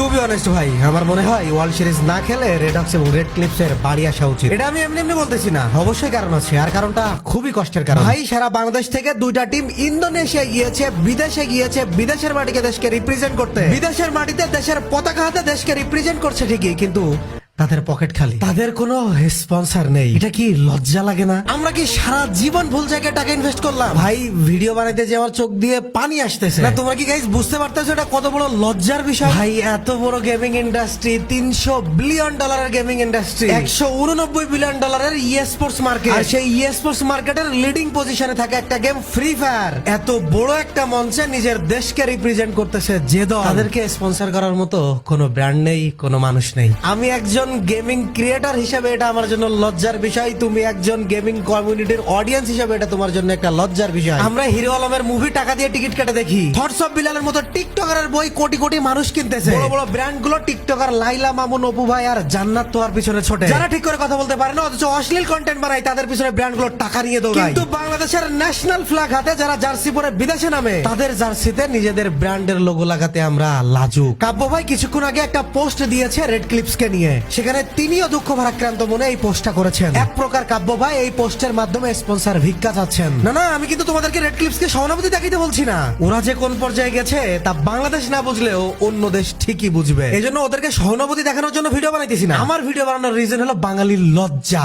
Two be honest ভাই আমার মনে হয় ওয়ার্ল্ড সিরিজ না খেলে রেড হক্স এবং রেড ক্লিপস এর বাড়ি আসা উচিত। এটা আমি এমনি এমনি বলতেছি না অবশ্যই কারণ আছে আর কারণটা খুবই কষ্টের কারণ। ভাই সারা বাংলাদেশ থেকে দুইটা টিম ইন্দোনেশিয়া গিয়েছে বিদেশে গিয়েছে বিদেশের মাটিকে দেশকে রিপ্রেজেন্ট করতে। বিদেশের মাটিতে দেশের পতাকা হাতে দেশকে রিপ্রেজেন্ট করছে ঠিকই কিন্তু তাদের পকেট খালি। তাদের কোনো স্পন্সর নেই। এটা কি লজ্জা লাগে না? আমরা কি সারা জীবন ভুল জায়গায় টাকা ইনভেস্ট করলাম? ভাই ভিডিও বানাইতে যে আমার চোখ দিয়ে পানি আসতেছে। না তোমরা কি গাইজ বুঝতে পারতেছো এটা কত বড় লজ্জার বিষয়? ভাই এত বড় গেমিং ইন্ডাস্ট্রি তিনশো বিলিয়ন ডলারের গেমিং ইন্ডাস্ট্রি একশো উননব্বই বিলিয়ন ডলারের ই স্পোর্টস মার্কেট আর সেই ই স্পোর্টস মার্কেটের লিডিং পজিশনে থাকে একটা গেম ফ্রি ফায়ার এত বড় একটা মঞ্চে নিজের দেশকে রিপ্রেজেন্ট করতেছে যে দল। তাদেরকে স্পন্সর করার মতো কোনো ব্র্যান্ড নেই কোনো মানুষ নেই। আমি একজন গেমিং ক্রিয়েটর হিসেবে এটা আমার জন্য লজ্জার বিষয়। তুমি একজন গেমিং কমিউনিটির অডিয়েন্স হিসেবে এটা তোমার জন্য একটা লজ্জার বিষয়। আমরা হিরো আলমের মুভি টাকা দিয়ে টিকিট কেটে দেখি। থটস অফ বিলালের মতো টিকটকারের বই কোটি কোটি মানুষ কিনতেছে। বড় বড় ব্র্যান্ডগুলো টিকটকার লাইলা মামুন অপু ভাই আর জান্নাত তোয়ার পিছনে ছোটে। যারা ঠিক করে কথা বলতে পারে না অথচ অশ্লীল কন্টেন্ট বানায় তাদের পিছনে ব্র্যান্ডগুলো টাকা নিয়ে দৌড়ায়। কিন্তু বাংলাদেশের ন্যাশনাল ফ্ল্যাগ হাতে যারা জার্সি পরে বিদেশে নামে তাদের জার্সিতে নিজেদের ব্র্যান্ডের লোগো লাগাতে আমরা লাজুক। কাব্য ভাই কিছুক্ষণ আগে একটা পোস্ট দিয়েছে রেড ক্লিপস কে নিয়ে। সেখানে তিনিও দুঃখ ভারাক্রান্ত মনে এই পোস্টটা করেছেন। এক প্রকার কাব্য ভাই এই পোস্টের মাধ্যমে স্পন্সর ভিক্ষা চাচ্ছেন। না না আমি কিন্তু তোমাদেরকে রেড ক্লিপস কে সহানুভূতি দেখাইতে বলছি না। ওরা যে কোন পর্যায়ে গেছে তা বাংলাদেশ না বুঝলেও অন্য দেশ ঠিকই বুঝবে। এই ওদেরকে সহানুভূতি দেখানোর জন্য ভিডিও বানাইতেছি না। আমার ভিডিও বানানোর রিজন হলো বাঙালির লজ্জা।